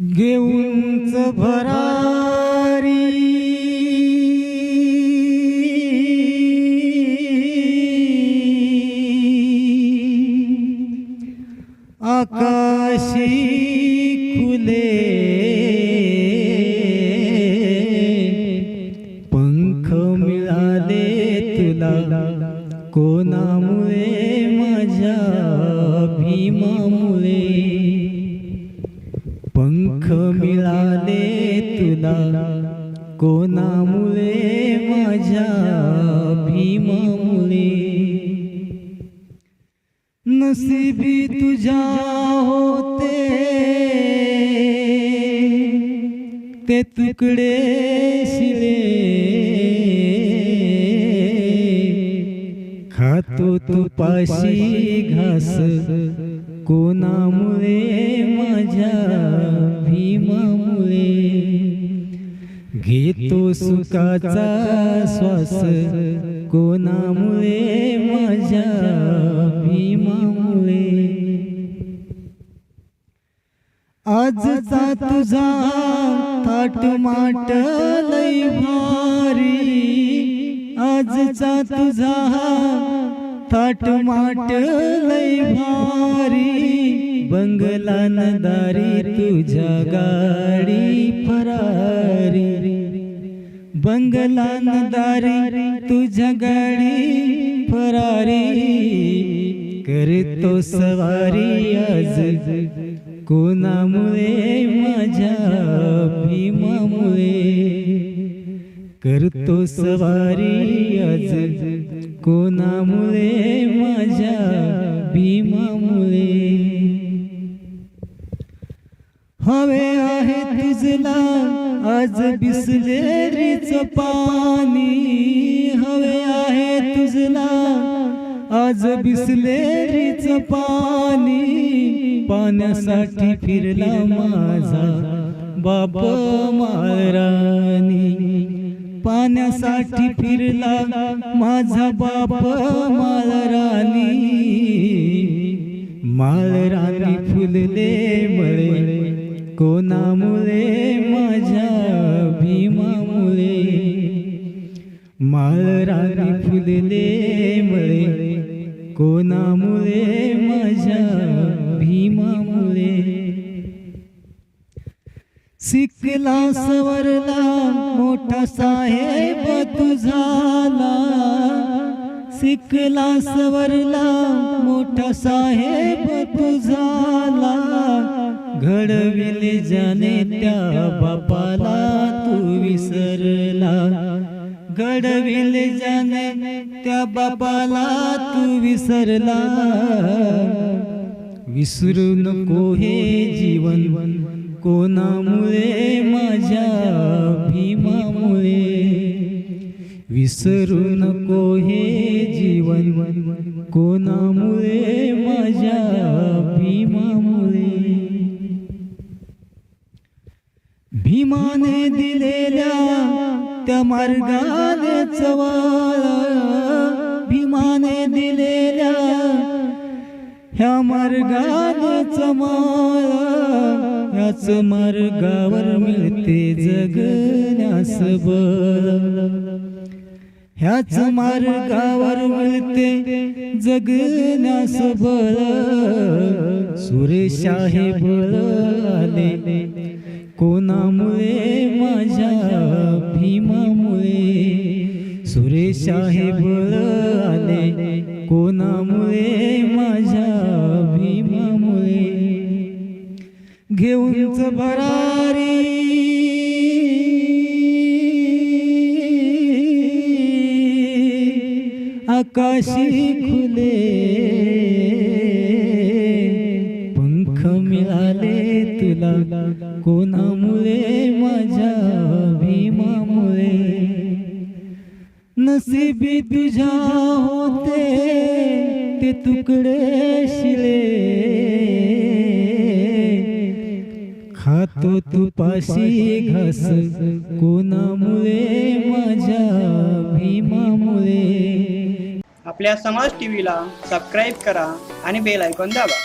घेऊन भरारी. आकाशी खुले पंख मिळाले तुला. कोणामुळे केला कोणामुळे माझ्या भीमामुळे. नसीबी तुझ्या होते. ते तुकडे शिले. खातो तुपाशी घास. कोणामुळे माझ्या घेतो सुखाचा श्वास कोणामुळे माझ्या भीमामुळे? आजचा तुझा थाट माट लई भारी. आजचा तुझा थाट माट लई भारी. बंगला नदारी तुझ्या गाडी फरारी. बंगला नदारी तुझ्या गाडी फरारी करतो सवारी आज. कोणामुळे माझ्या भीमामुळे करतो सवारी आज. कोणामुळे माझ्या भीमामुळे. हवे आहे तुझला आज बिसलेरीच पाणी हवे आहे तुझला. आज बिसलेरीच पाणी पाण्यासाठी फिरला माझा बाप मारानी पाण्यासाठी फिरला माझा बाप माळरानी माळरानी फुलले मळे कोणामुळे माझ्या भीमामुळे? शिकला सवरला मोठा साहेब तुझाला. झाला शिकला सवरला मोठा साहेब तुझाला. घडविले जाने त्या बापाला. घडविल जाने त्या बापाला तू विसरला. विसरू नको हे जीवन कोणामुळे माझ्या भीमामुळे. विसरू नको हे जीवन कोणामुळे माझ्या भीमामुळे. भीमाने दिलेल्या त्या मार्गाने चवाळ भीमाने दिलेल्या ह्या मार्गाने चमाळ याच मार्गावर मिळते जगण्यास बळ ह्याच मार्गावर मिळते जगण्यास बळ सुरेश आहे बळ आले कोणामुळे सुरेश आहे बळ आले कोणामुळे माझ्या भीमामुळे घेऊनच भरारी आकाशी खुले. पंख मिळाले तुला कोणामुळे माझ्या भीमामुळे नसीबी तुझ्या होते ते तुकडे शिले. खातो तुपाशी घास कोणामुळे माझ्या भीमामुळे. आपल्या समाज टीव्हीला सबस्क्राईब करा आणि बेल ऐकून दाबा.